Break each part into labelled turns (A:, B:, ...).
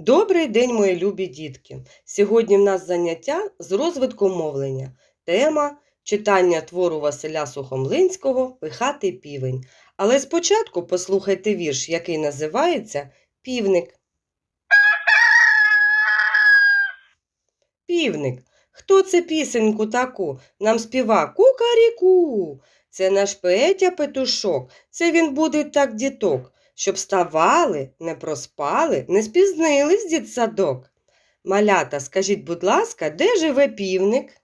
A: Добрий день, мої любі дітки! Сьогодні в нас заняття з розвитку мовлення. Тема читання твору Василя Сухомлинського Пихатий півень. Але спочатку послухайте вірш, який називається Півник. Півник. Хто це пісеньку таку? Нам співа кукаріку. Це наш Петя Петушок. Це він буде так діток щоб вставали, не проспали, не спізнились дітсадок. Малята, скажіть, будь ласка, де живе півник?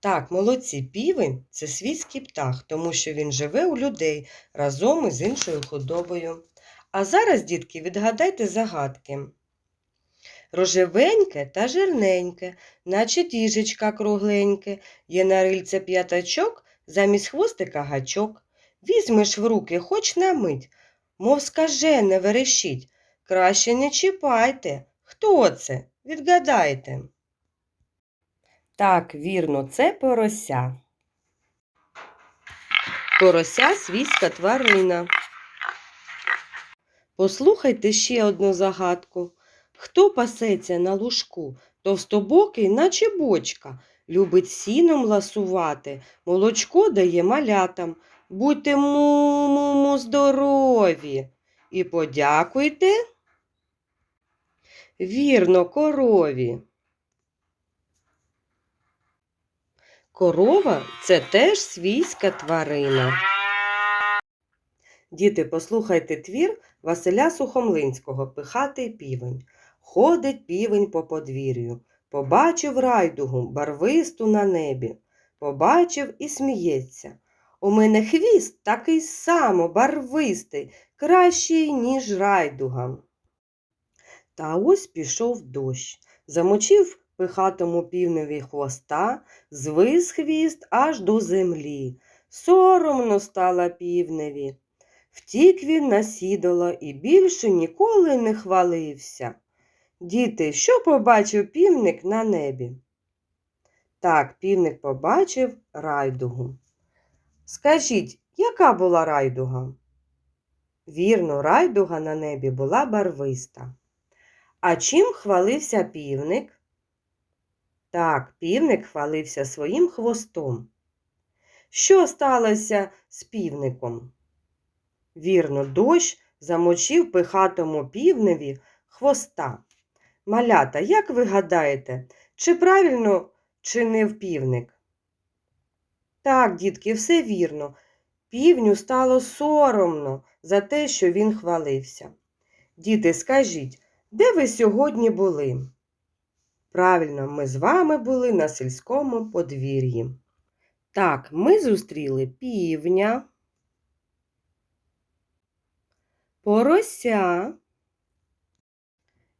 A: Так, молодці, півень це свійський птах, тому що він живе у людей разом із іншою худобою. А зараз, дітки, відгадайте загадки. Рожевеньке та жирненьке, наче діжечка кругленьке, є на рильце п'ятачок, замість хвостика гачок. Візьмеш в руки хоч на мить, мов скажене верещить. Краще не чіпайте. Хто це? Відгадайте. Так, вірно, це порося. Порося свійська тварина. Послухайте ще одну загадку. Хто пасеться на лужку, товстобокий, наче бочка, любить сіном ласувати, молочко дає малятам. Будьте му-му-му здорові і подякуйте. Вірно, корові. Корова це теж свійська тварина. Діти, послухайте твір Василя Сухомлинського Пихатий півень. Ходить півень по подвір'ю, побачив райдугу барвисту на небі, побачив і сміється. У мене хвіст такий само барвистий, кращий, ніж райдуга. Та ось пішов дощ, замочив пихатому півневі хвоста, звис хвіст аж до землі. Соромно стало півневі. Втік він на сідало і більше ніколи не хвалився. Діти, що побачив півник на небі? Так, півник побачив райдугу. Скажіть, яка була райдуга? Вірно, райдуга на небі була барвиста. А чим хвалився півник? Так, півник хвалився своїм хвостом. Що сталося з півником? Вірно, дощ замочив пихатому півневі хвоста. Малята, як ви гадаєте, чи правильно чинив півник? Так, дітки, все вірно. Півню стало соромно за те, що він хвалився. Діти, скажіть, де ви сьогодні були? Правильно, ми з вами були на сільському подвір'ї. Так, ми зустріли півня, порося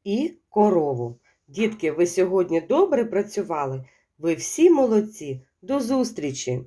A: і корову. Дітки, ви сьогодні добре працювали. Ви всі молодці. До зустрічі!